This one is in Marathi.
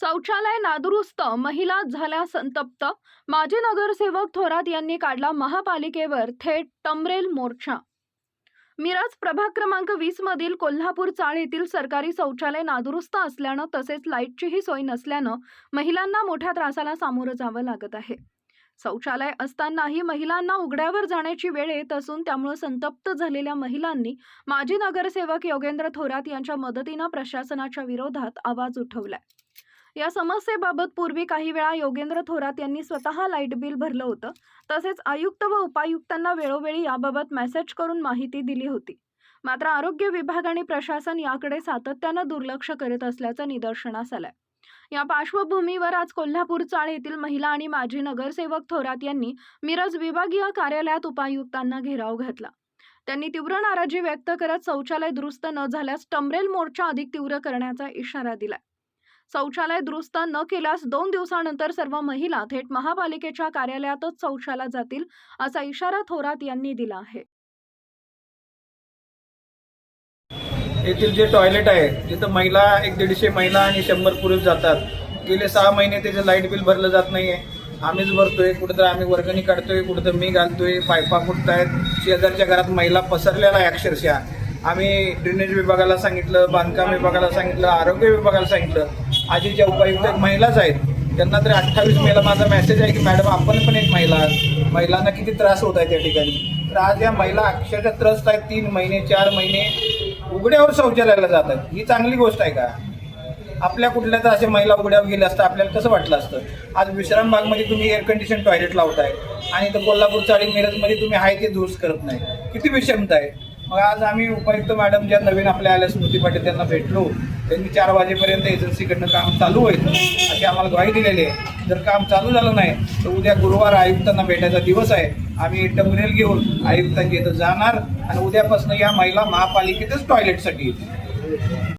शौचालय नादुरुस्त महिला झाल्या संतप्त. माजी नगरसेवक थोरात यांनी काढला महापालिकेवर थेट टमरेल मोर्चा. मिरज प्रभाग क्रमांक वीस मधील कोल्हापूर चाळ येथील सरकारी शौचालय नादुरुस्त असल्यानं तसेच लाईटचीही सोय नसल्यानं महिलांना मोठ्या त्रासाला सामोरं जावं लागत आहे. शौचालय असतानाही महिलांना उघड्यावर जाण्याची वेळ येत असून त्यामुळे संतप्त झालेल्या महिलांनी माजी नगरसेवक योगेंद्र थोरात यांच्या मदतीनं प्रशासनाच्या विरोधात आवाज उठवलाय. या समस्येबाबत पूर्वी काही वेळा योगेंद्र थोरात यांनी स्वतः लाइट बिल भरलं होतं. तसेच आयुक्त व उपायुक्तांना वेळोवेळी याबाबत मेसेज करून माहिती दिली होती. मात्र आरोग्य विभाग आणि प्रशासन याकडे सातत्यानं दुर्लक्ष करत असल्याचं निदर्शनास आलंय. या पार्श्वभूमीवर आज कोल्हापूर चाळ येथील महिला आणि माजी नगरसेवक थोरात यांनी मिरज विभागीय कार्यालयात उपायुक्तांना घेराव घातला. त्यांनी तीव्र नाराजी व्यक्त करत शौचालय दुरुस्त न झाल्यास टमरेल मोर्चा अधिक तीव्र करण्याचा इशारा दिलाय. शौचालय दुरुस्त न केल्यास दोन दिवसानंतर सर्व महिला थेट महापालिकेच्या कार्यालयातच शौचाला जातील असा इशारा थोरात यांनी दिला आहे. येथील जे टॉयलेट आहे तिथं महिला एक दीडशे महिला आणि शंभर पुरुष जातात. गेले सहा महिने त्याचं लाइट बिल भरलं जात नाहीये. आम्हीच भरतोय कुठंतर आम्ही वर्गणी काढतोय कुठंतर मी घालतोय पायपा फुटतायत. शेजारच्या घरात महिला पसरलेला आहे अक्षरशः. आम्ही ड्रेनेज विभागाला सांगितलं बांधकाम विभागाला सांगितलं आरोग्य विभागाला सांगितलं. आजीच्या उपायुक्त एक महिलाच आहेत. त्यांना तरी अठ्ठावीस मेला माझा मेसेज आहे की मॅडम आपण पण एक महिला महिलांना किती त्रास होत आहे त्या ठिकाणी? तर आज या महिला अक्षरशः त्रस्त आहेत. तीन महिने चार महिने उघड्यावर शौचालयाला जातात ही चांगली गोष्ट आहे का? आपल्या कुठल्या तर अशा महिला उघड्यावर गेल्या असतं आपल्याला कसं वाटलं असतं? आज विश्रामबागमध्ये तुम्ही एअर कंडिशन टॉयलेट लावताय आणि तर कोल्हापूर चाळी मिरजमध्ये तुम्ही आहे ते दुरुस्त करत नाही. किती विषमता आहे. मग आज आम्ही उपायुक्त मॅडम ज्या नवीन आपल्या आल्या स्मृती पाटील त्यांना भेटलो. त्यांनी चार वाजेपर्यंत एजन्सीकडनं काम चालू होईल. अशी आम्हाला ग्वाही दिलेली आहे. जर काम चालू झालं नाही तर उद्या गुरुवार आयुक्तांना भेटायचा दिवस आहे. आम्ही टमरेल घेऊन आयुक्तांच्या इथं जाणार आणि उद्यापासून या महिला महापालिकेतच टॉयलेटसाठी येतील.